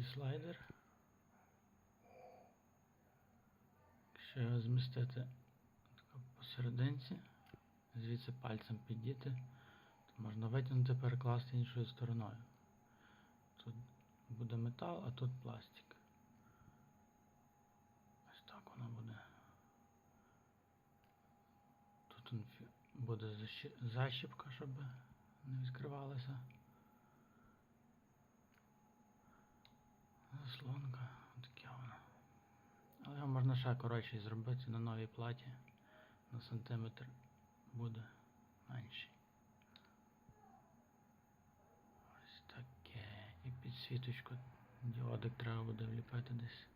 такий слайдер. Якщо його змістити посерединці, звідси пальцем підійти, то можна витягнути, перекласти іншою стороною. Тут буде метал, а тут пластик. Ось так воно буде. Тут буде защіпка, щоб не відкривалася. Заслонка, таке воно. Але його можна ще коротше зробити на новій платі. На сантиметр буде менший. Ось таке. І підсвіточку діодик треба буде вліпити десь.